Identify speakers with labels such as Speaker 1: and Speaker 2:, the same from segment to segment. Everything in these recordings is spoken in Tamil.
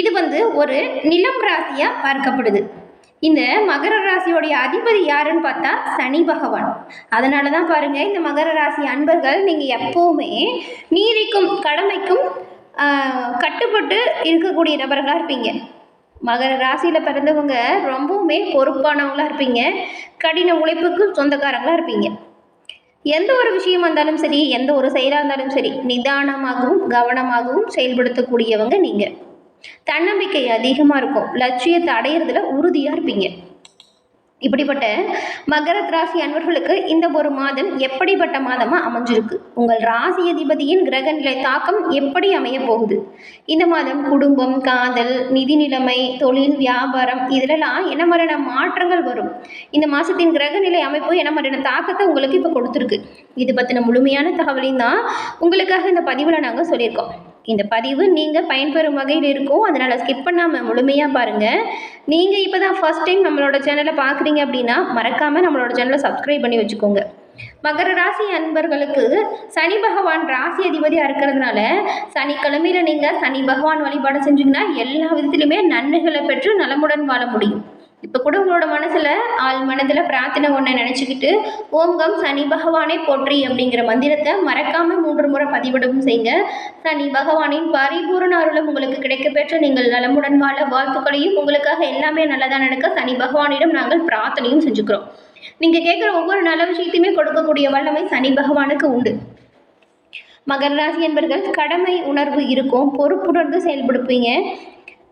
Speaker 1: இது வந்து ஒரு நிலம் ராசியாக பார்க்கப்படுது. இந்த மகர ராசியோடைய அதிபதி யாருன்னு பார்த்தா சனி பகவான். அதனால தான் பாருங்க இந்த மகர ராசி அன்பர்கள் நீங்கள் எப்போவுமே நீதிக்கும் கடமைக்கும் கட்டுப்பட்டு இருக்கக்கூடிய நபர்களாக இருப்பீங்க. மகர ராசியில் பிறந்தவங்க ரொம்பவுமே பொறுப்பானவங்களாக இருப்பீங்க. கடின உழைப்புக்கு சொந்தக்காரங்களாக இருப்பீங்க. எந்த ஒரு விஷயமா இருந்தாலும் சரி எந்த ஒரு செயலாக இருந்தாலும் சரி நிதானமாகவும் கவனமாகவும் செயல்படுத்தக்கூடியவங்க நீங்கள் தன்னம்பிக்கை அதிகமாக இருக்கும். லட்சியத்தை அடையிறதுல உறுதியாக இருப்பீங்க. இப்படிப்பட்ட மகர ராசி அன்பர்களுக்கு இந்த ஒரு மாதம் எப்படிப்பட்ட மாதமா அமைஞ்சிருக்கு? உங்கள் ராசி அதிபதியின் கிரகநிலை தாக்கம் எப்படி அமைய போகுது? இந்த மாதம் குடும்பம் காதல் நிதி நிலைமை தொழில் வியாபாரம் இதிலெல்லாம் என்ன மாதிரியான மாற்றங்கள் வரும். இந்த மாதத்தின் கிரகநிலை அமைப்பு என்ன மாதிரியான தாக்கத்தை உங்களுக்கு இப்போ கொடுத்துருக்கு. இது பற்றின முழுமையான தகவலையும் தான் உங்களுக்காக இந்த பதிவில் நாங்கள் சொல்லியிருக்கோம். இந்த பதிவு நீங்கள் பயன்பெறும் வகையில் இருக்கும் அதனால் ஸ்கிப் பண்ணாமல் முழுமையாக பாருங்கள் நீங்கள் இப்போ தான் ஃபஸ்ட் டைம் நம்மளோட சேனலை பார்க்குறீங்க அப்படின்னா மறக்காமல் நம்மளோட சேனலை சப்ஸ்கிரைப் பண்ணி வச்சுக்கோங்க. மகர ராசி அன்பர்களுக்கு சனி பகவான் ராசி அதிபதியாக இருக்கிறதுனால சனிக்கிழமையில் நீங்கள் சனி பகவான் வழிபாடு செஞ்சிங்கன்னா எல்லா விதத்துலையுமே நன்மைகளை பெற்று நலமுடன் வாழ முடியும். இப்போ கூட உங்களோட மனசில் ஆள் மனதில் பிரார்த்தனை ஒன்றை நினச்சிக்கிட்டு ஓம்கம் சனி பகவானை போற்றி அப்படிங்கிற மந்திரத்தை மறக்காமல் மூன்று முறை பதிவிடவும் செய்யுங்க. சனி பகவானின் பரிபூரண அருளும் உங்களுக்கு கிடைக்கப்பெற்ற நீங்கள் நலமுடன் வாழ வாழ்த்துக்களையும் உங்களுக்காக எல்லாமே நல்லதாக நடக்க சனி பகவானிடம் நாங்கள் பிரார்த்தனையும் செஞ்சுக்கிறோம். நீங்கள் கேட்குற ஒவ்வொரு நல்ல விஷயத்தையுமே கொடுக்கக்கூடிய வல்லமை சனி பகவானுக்கு உண்டு. மகர ராசி என்பர்கள் கடமை உணர்வு இருக்கும் பொறுப்புணர்ந்து செயல்படுப்பீங்க.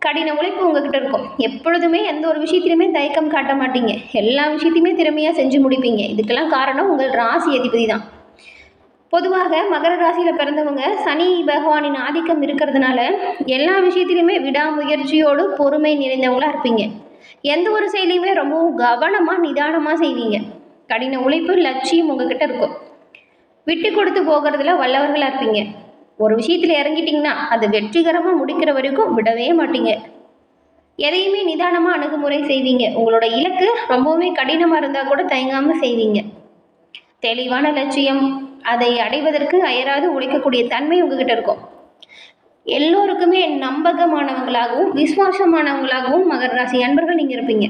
Speaker 1: கடின உழைப்பு உங்ககிட்ட இருக்கும். எப்பொழுதுமே எந்த ஒரு விஷயத்திலுமே தயக்கம் காட்ட மாட்டீங்க. எல்லா விஷயத்தையுமே திறமையாக செஞ்சு முடிப்பீங்க. இதுக்கெல்லாம் காரணம் உங்கள் ராசி அதிபதி தான். பொதுவாக மகர ராசியில் பிறந்தவங்க சனி பகவானின் ஆதிக்கம் இருக்கிறதுனால எல்லா விஷயத்திலுமே விடாமுயற்சியோடு பொறுமை நிறைந்தவங்களா இருப்பீங்க. எந்த ஒரு செயலையுமே ரொம்பவும் கவனமாக நிதானமாக செய்வீங்க. கடின உழைப்பு லட்சியம் உங்ககிட்ட இருக்கும். விட்டு கொடுத்து போகிறதுல வல்லவர்களாக இருப்பீங்க. ஒரு விஷயத்தில் இறங்கிட்டிங்கன்னா அது வெற்றிகரமாக முடிக்கிற வரைக்கும் விடவே மாட்டீங்க. எதையுமே நிதானமாக அணுகுமுறை செய்வீங்க. உங்களோட இலக்கு ரொம்பவுமே கடினமாக இருந்தால் கூட தயங்காமல் செய்வீங்க. தெளிவான லட்சியம் அதை அடைவதற்கு அயராது உழைக்கக்கூடிய தன்மை உங்ககிட்ட இருக்கும். எல்லோருக்குமே நம்பகமானவங்களாகவும் விசுவாசமானவங்களாகவும் மகர ராசி அன்பர்கள் நீங்கள் இருப்பீங்க.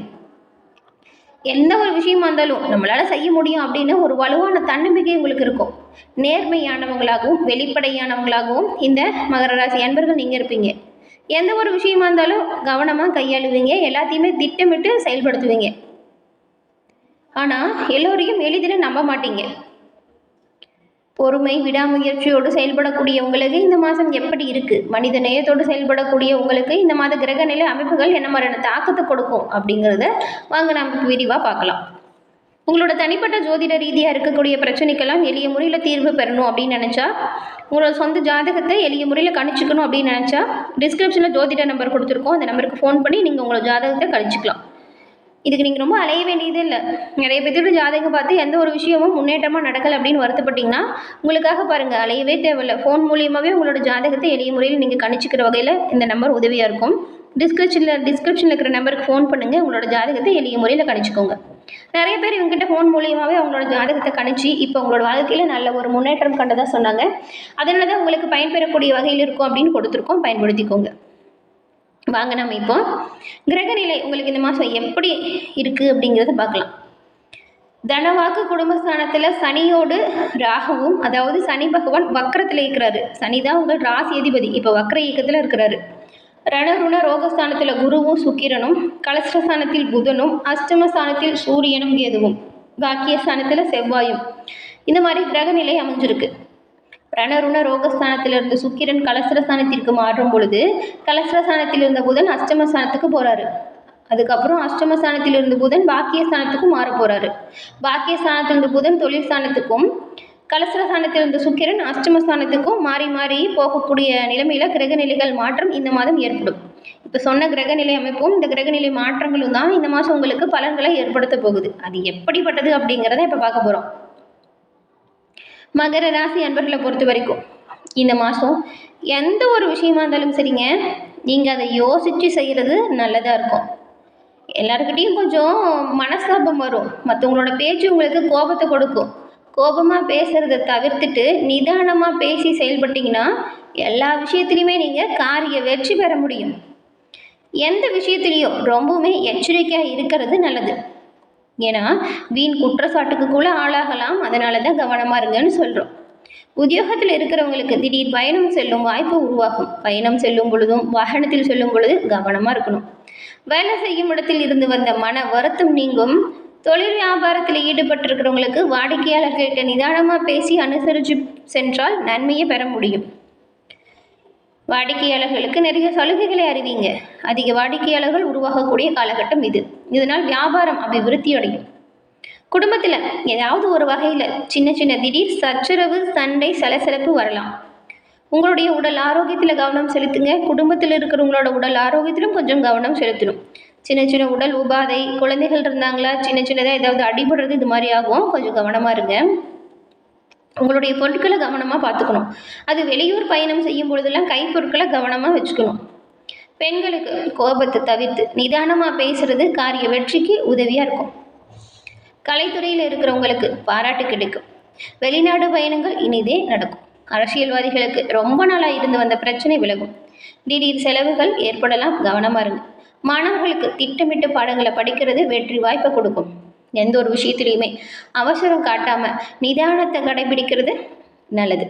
Speaker 1: எந்த ஒரு விஷயமா இருந்தாலும் நம்மளால் செய்ய முடியும் அப்படின்னு ஒரு வலுவான தன்னம்பிக்கை உங்களுக்கு இருக்கும். நேர்மையானவங்களாகவும் வெளிப்படையானவங்களாகவும் இந்த மகர ராசி அன்பர்கள் நீங்கள் இருப்பீங்க. எந்த ஒரு விஷயமா இருந்தாலும் கவனமாக கையாளுவீங்க. எல்லாத்தையுமே திட்டமிட்டு செயல்படுத்துவீங்க. ஆனால் எல்லோரையும் எளிதில் நம்ப மாட்டீங்க. பொறுமை விடாமுயற்சியோடு செயல்படக்கூடிய உங்களுக்கு இந்த மாதம் எப்படி இருக்குது மனித நேயத்தோடு செயல்படக்கூடிய உங்களுக்கு இந்த மாத கிரகநிலை அமைப்புகள் என்ன மாதிரியான தாக்கத்தை கொடுக்கும் அப்படிங்கிறத வாங்க நம்ம விரிவாக பார்க்கலாம். உங்களோட தனிப்பட்ட ஜோதிட ரீதியாக இருக்கக்கூடிய பிரச்சனைக்கெல்லாம் எளிய முறையில் தீர்வு பெறணும் அப்படின்னு நினச்சா உங்களோட சொந்த ஜாதகத்தை எளிய முறையில் கணிச்சுக்கணும் அப்படின்னு நினச்சா டிஸ்கிரிப்ஷனில் ஜோதிட நம்பர் கொடுத்துருக்கோம். அந்த நம்பருக்கு ஃபோன் பண்ணி நீங்கள் உங்களோட ஜாதகத்தை கணிச்சிக்கலாம். இதுக்கு நீங்கள் ரொம்ப அலைய வேண்டியதே இல்லை. நிறைய பேர்த்தோட ஜாதகம் பார்த்து எந்த ஒரு விஷயமும் முன்னேற்றமாக நடக்கலை அப்படின்னு வருத்தப்பட்டீங்கன்னா உங்களுக்காக பாருங்கள் அலையவே தேவையில்லை. ஃபோன் மூலியமாகவே உங்களோட ஜாதகத்தை எளிய முறையில் நீங்கள் கணிச்சிக்கிற வகையில் இந்த நம்பர் உதவியாக இருக்கும். டிஸ்கிரிப்ஷனில் டிஸ்கிரிப்ஷனில் இருக்கிற நம்பருக்கு ஃபோன் பண்ணுங்கள் உங்களோட ஜாதகத்தை எளிய முறையில் கணிச்சிக்கோங்க. நிறைய பேர் இவங்ககிட்ட ஃபோன் மூலியமாகவே அவங்களோட ஜாதகத்தை கணிச்சு இப்போ உங்களோட வாழ்க்கையில் நல்ல ஒரு முன்னேற்றம் கண்டதாக சொன்னாங்க. அதனால தான் உங்களுக்கு பயன்பெறக்கூடிய வகையில் இருக்கும் அப்படின்னு கொடுத்துருக்கோம். பயன்படுத்திக்கோங்க. வாங்க நம்ம இப்போ கிரகநிலை உங்களுக்கு இந்த மாதம் எப்படி இருக்குது அப்படிங்கிறத பார்க்கலாம். தனவாக்கு குடும்பஸ்தானத்தில் சனியோடு ராகவும் அதாவது சனி பகவான் வக்கரத்தில் இருக்கிறாரு. சனி தான் உங்கள் ராசி அதிபதி. இப்போ வக்கர இயக்கத்தில் இருக்கிறாரு. ரணருண ரோகஸ்தானத்தில் குருவும் சுக்கிரனும் கலஸ்ரஸ்தானத்தில் புதனும் அஷ்டமஸ்தானத்தில் சூரியனும் கேதுவும் பாக்கியஸ்தானத்தில் செவ்வாயும். இந்த மாதிரி கிரகநிலை அமைஞ்சிருக்கு. ரணருண ரோகஸ்தானத்தில் இருந்த சுக்கிரன் கலசரஸ்தானத்திற்கு மாறும் பொழுது கலசரஸ்தானத்தில் இருந்த புதன் அஷ்டமஸ்தானத்துக்கு போகிறாரு அதுக்கப்புறம் அஷ்டமஸ்தானத்தில் இருந்த புதன் பாக்கியஸ்தானத்துக்கும் மாற போகிறாரு பாக்கியஸ்தானத்தில் இருந்த புதன் தொழில் ஸ்தானத்துக்கும் கலஸ்திரஸ்தானத்தில் இருந்த சுக்கிரன் அஷ்டமஸ்தானத்துக்கும் மாறி மாறி போகக்கூடிய நிலைமையில் கிரகநிலைகள் மாற்றம் இந்த மாதம் ஏற்படும். இப்போ சொன்ன கிரகநிலை அமைப்பும் இந்த கிரகநிலை மாற்றங்களும் தான் இந்த மாதம் உங்களுக்கு பலன்களை ஏற்படுத்த போகுது. அது எப்படிப்பட்டது அப்படிங்கிறத இப்போ பார்க்க போகிறோம் மகர ராசி அன்பர்களை பொறுத்த வரைக்கும் இந்த மாதம் எந்த ஒரு விஷயமா இருந்தாலும் சரிங்க நீங்கள் அதை யோசித்து செய்கிறது நல்லதாக இருக்கும். எல்லாருக்கிட்டேயும் கொஞ்சம் மனஸ்தாபம் வரும். மற்றவங்களோட பேச்சு உங்களுக்கு கோபத்தை கொடுக்கும். கோபமாக பேசுகிறத தவிர்த்துட்டு நிதானமாக பேசி செயல்பட்டீங்கன்னா எல்லா விஷயத்துலையுமே நீங்கள் காரிய வெற்றி பெற முடியும். எந்த விஷயத்துலையும் ரொம்பவுமே எச்சரிக்கையாக இருக்கிறது நல்லது. ஏன்னா வீண் குற்றச்சாட்டுக்கு கூட ஆளாகலாம். அதனால தான் கவனமாக இருங்கன்னு சொல்கிறோம் உத்தியோகத்தில் இருக்கிறவங்களுக்கு திடீர் பயணம் செல்லும் வாய்ப்பு உருவாகும். பயணம் செல்லும் பொழுதும் வாகனத்தில் செல்லும் பொழுது கவனமாக இருக்கணும். வேலை செய்யும் இடத்தில் இருந்து வந்த மன வருத்தம் நீங்கும். தொழில் வியாபாரத்தில் ஈடுபட்டிருக்கிறவங்களுக்கு வாடிக்கையாளர்கள்ட்ட நிதானமாக பேசி அனுசரித்து சென்றால் நன்மையை பெற முடியும். வாடிக்கையாளர்களுக்கு நிறைய சலுகைகளை அறிவிங்க. அதிக வாடிக்கையாளர்கள் உருவாகக்கூடிய காலகட்டம் இது. இதனால் வியாபாரம் அபிவிருத்தி அடையும் குடும்பத்தில் ஏதாவது ஒரு வகையில் சின்ன சின்ன திடீர் சச்சரவு சண்டை சலசலப்பு வரலாம். உங்களுடைய உடல் ஆரோக்கியத்தில் கவனம் செலுத்துங்க. குடும்பத்தில் இருக்கிறவங்களோட உடல் ஆரோக்கியத்திலும் கொஞ்சம் கவனம் செலுத்தணும். சின்ன சின்ன உடல் உபாதை குழந்தைகள் இருந்தாங்களா சின்ன சின்னதாக ஏதாவது அடிபடுறது இது மாதிரி ஆகும். கொஞ்சம் கவனமாக இருங்க. உங்களுடைய பொருட்களை கவனமாக பார்த்துக்கணும். அது வெளியூர் பயணம் செய்யும் பொழுதெல்லாம் கைப்பொருட்களை கவனமாக வச்சுக்கணும். பெண்களுக்கு கோபத்தை தவிர்த்து நிதானமாக பேசுறது காரிய வெற்றிக்கு உதவியாக இருக்கும். கலைத்துறையில் இருக்கிறவங்களுக்கு பாராட்டு கிடைக்கும். வெளிநாடு பயணங்கள் இனிதே நடக்கும். அரசியல்வாதிகளுக்கு ரொம்ப நாளாக இருந்து வந்த பிரச்சனை விலகும். திடீர் செலவுகள் ஏற்படலாம் கவனமாக இருங்க. மாணவர்களுக்கு திட்டமிட்டு பாடங்களை படிக்கிறது வெற்றி வாய்ப்பை கொடுக்கும். எந்த ஒரு விஷயத்துலையுமே அவசரம் காட்டாமல் நிதானத்தை கடைபிடிக்கிறது நல்லது.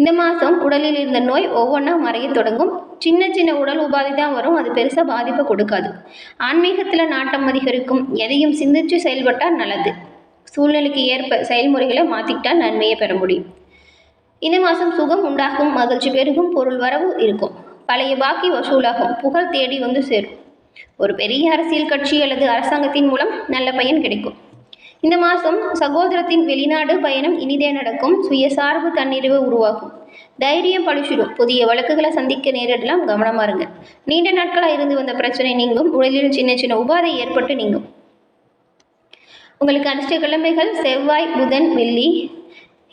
Speaker 1: இந்த மாதம் உடலில் இருந்த நோய் ஒவ்வொன்றா மறைய தொடங்கும். சின்ன சின்ன உடல் உபாதி தான் வரும். அது பெருசாக பாதிப்பை கொடுக்காது. ஆன்மீகத்தில் நாட்டம் அதிகரிக்கும். எதையும் சிந்திச்சு செயல்பட்டால் நல்லது. சூழ்நிலைக்கு ஏற்ப செயல்முறைகளை மாற்றிக்கிட்டால் நன்மையை பெற முடியும். இந்த மாதம் சுகம் உண்டாகும். மகிழ்ச்சி பெருகும். பொருள் வரவு இருக்கும். பழைய பாக்கி வசூலாகும். புகழ் தேடி வந்து சேரும். ஒரு பெரிய அரசியல் கட்சி அல்லது அரசாங்கத்தின் மூலம் நல்ல பயன் கிடைக்கும். இந்த மாதம் சகோதரத்தின் வெளிநாடு பயணம் இனிதே நடக்கும். சுயசார்பு தன்னிறைவு உருவாகும். தைரியம் பழிச்சிடும். புதிய வழக்குகளை சந்திக்க நேரிடலாம். கவனமாக இருங்க. நீண்ட நாட்களாக இருந்து வந்த பிரச்சனை நீங்கும். உடலில் சின்ன சின்ன உபாதை ஏற்பட்டு நீங்கும். உங்களுக்கு அதிர்ஷ்ட கிழமைகள் செவ்வாய் புதன் வெள்ளி.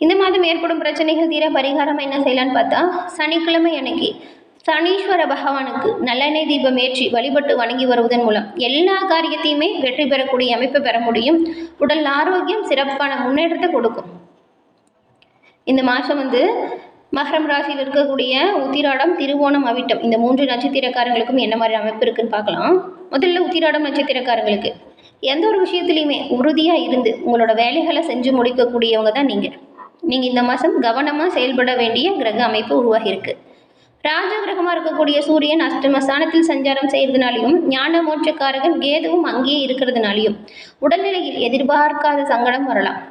Speaker 1: இந்த மாதம் ஏற்படும் பிரச்சனைகள் தீர பரிகாரம் என்ன செய்யலான்னு பார்த்தா சனிக்கிழமை அன்னைக்கு சனீஸ்வர பகவானுக்கு நல்லெண்ணெய் தீபம் ஏற்றி வழிபட்டு வணங்கி வருவதன் மூலம் எல்லா காரியத்தையுமே வெற்றி பெறக்கூடிய அமைப்பை பெற முடியும். உடல் ஆரோக்கியம் சிறப்பான முன்னேற்றத்தை கொடுக்கும். இந்த மாதம் வந்து மகரம் ராசியில் இருக்கக்கூடிய உத்திராடம் திருவோணம் அவிட்டம். இந்த மூன்று நட்சத்திரக்காரங்களுக்கும் என்ன மாதிரி அமைப்பு இருக்குன்னு பார்க்கலாம். முதல்ல உத்திராடம் நட்சத்திரக்காரங்களுக்கு. எந்த ஒரு விஷயத்துலையுமே உறுதியாக இருந்து உங்களோட வேலைகளை செஞ்சு முடிக்கக்கூடியவங்க தான் நீங்கள் நீங்கள் இந்த மாதம் கவனமாக செயல்பட வேண்டிய கிரக அமைப்பு உருவாகியிருக்கு. ராஜ கிரகமாக இருக்கக்கூடிய சூரியன் அஷ்டம ஸ்தானத்தில் சஞ்சாரம் செய்கிறதுனாலையும் ஞான மோட்சக்காரகன் கேதுவும் அங்கேயே இருக்கிறதுனாலையும் உடல்நிலையில் எதிர்பார்க்காத சங்கடம் வரலாம்.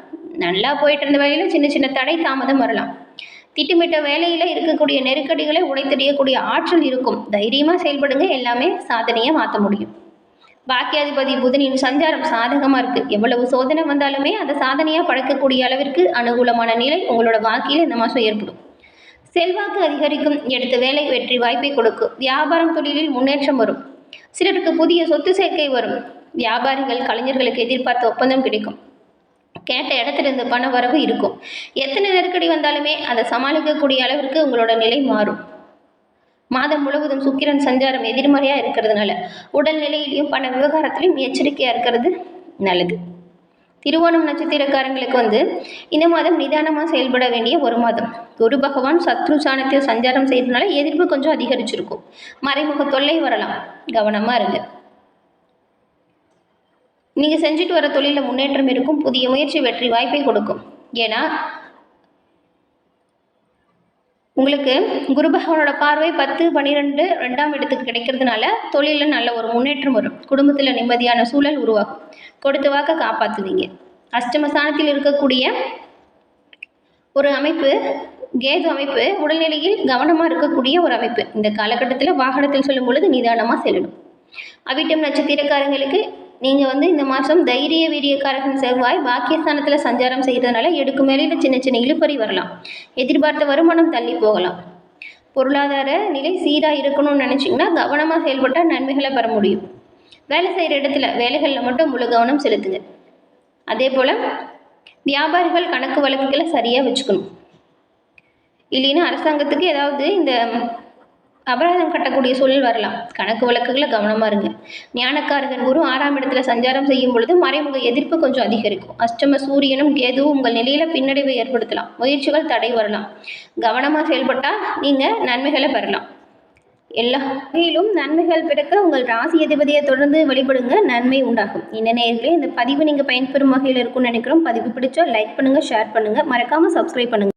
Speaker 1: நல்லா போயிட்டு இருந்த வேலையில் சின்ன சின்ன தடை தாமதம் வரலாம். திட்டமிட்ட வேலையில் இருக்கக்கூடிய நெருக்கடிகளை உடைத்தெறியக்கூடிய ஆற்றல் இருக்கும். தைரியமாக செயல்படுங்க. எல்லாமே சாதனையை மாற்ற முடியும். பாக்கியாதிபதி புதனின் சஞ்சாரம் சாதகமாக இருக்குது எவ்வளவு சோதனை வந்தாலுமே அதை சாதனையாக பழக்கக்கூடிய அளவிற்கு அனுகூலமான நிலை உங்களோட வாழ்க்கையில் இந்த மாதம் ஏற்படும். செல்வாக்கு அதிகரிக்கும். எடுத்த வேலை வெற்றி வாய்ப்பை கொடுக்கும் வியாபாரம் தொழிலில் முன்னேற்றம் வரும். சிலருக்கு புதிய சொத்து சேர்க்கை வரும். வியாபாரிகள் கலைஞர்களுக்கு எதிர்பார்த்த ஒப்பந்தம் கிடைக்கும். கேட்ட இடத்துல இருந்து பண வரவு இருக்கும். எத்தனை நெருக்கடி வந்தாலுமே அதை சமாளிக்கக்கூடிய அளவிற்கு உங்களோட நிலை மாறும். மாதம் முழுவதும் சுக்கிரன் சஞ்சாரம் எதிர்மறையாக இருக்கிறதுனால உடல்நிலையிலையும் பண விவகாரத்திலையும் எச்சரிக்கையாக இருக்கிறது நல்லது. திருவோணம் நட்சத்திரக்காரங்களுக்கு வந்து இந்த மாதம் நிதானமாக செயல்பட வேண்டிய ஒரு மாதம். குரு பகவான் சத்ரு சாணத்தில் சஞ்சாரம் செய்யறதுனால எதிர்ப்பு கொஞ்சம் அதிகரிச்சிருக்கும். மறைமுக தொல்லை வரலாம். கவனமாக இருங்க. நீங்கள் செஞ்சுட்டு வர தொழிலில் முன்னேற்றம் இருக்கும் புதிய முயற்சி வெற்றி வாய்ப்பை கொடுக்கும். ஏன்னா உங்களுக்கு குரு பகவானோட பார்வை பத்து பன்னிரெண்டு ரெண்டாம் இடத்துக்கு கிடைக்கிறதுனால தொழிலில் நல்ல ஒரு முன்னேற்றம் வரும். குடும்பத்தில் நிம்மதியான சூழல் உருவாகும். கொடுத்த வாக்க காப்பாற்றுவீங்க அஷ்டமஸ்தானத்தில் இருக்கக்கூடிய ஒரு அமைப்பு கேது அமைப்பு உடல்நிலையில் கவனமாக இருக்கக்கூடிய ஒரு அமைப்பு. இந்த காலகட்டத்தில் வாகனத்தில் சொல்லும் பொழுது நிதானமாக செல்லணும். அவிட்டம் நட்சத்திரக்காரங்களுக்கு நீங்கள் வந்து இந்த மாதம் தைரிய வீரியக்காரகன் செவ்வாய் பாக்கியஸ்தானத்தில் சஞ்சாரம் செய்கிறதுனால எடுக்கும் மேலையில் சின்ன சின்ன இழுப்பறி வரலாம். எதிர்பார்த்த வருமானம் தள்ளி போகலாம். பொருளாதார நிலை சீராக இருக்கணும்னு நினச்சிங்கன்னா கவனமாக செயல்பட்டால் நன்மைகளை பெற முடியும். வேலை செய்கிற இடத்துல வேலைகளில் மட்டும் முழு கவனம் செலுத்துங்க. அதே போல் வியாபாரிகள் கணக்கு வழக்குகளை சரியாக வச்சுக்கணும். இல்லைன்னா அரசாங்கத்துக்கு ஏதாவது இந்த அபராதம் கட்டக்கூடிய சூழல் வரலாம். கணக்கு வழக்குகளை கவனமாக இருங்க. ஞானக்காரகன் குரு ஆறாம் இடத்துல சஞ்சாரம் செய்யும் பொழுது மறைமுக எதிர்ப்பு கொஞ்சம் அதிகரிக்கும். அஷ்டம சூரியனும் கேதுவும் உங்கள் நிலையில் பின்னடைவை ஏற்படுத்தலாம். முயற்சிகள் தடை வரலாம். கவனமாக செயல்பட்டால் நீங்கள் நன்மைகளை பெறலாம். எல்லா வகையிலும் நன்மைகள் பிறக்க உங்கள் ராசி அதிபதியை தொடர்ந்து வழிபடுங்க. நன்மை உண்டாகும். இந்த நேரத்தில் இந்த பதிவு நீங்கள் பயன்பெறும் வகையில் இருக்கும்னு நினைக்கிறோம். பதிவு பிடிச்சா லைக் பண்ணுங்கள் ஷேர் பண்ணுங்கள் மறக்காமல் சப்ஸ்கிரைப் பண்ணுங்கள்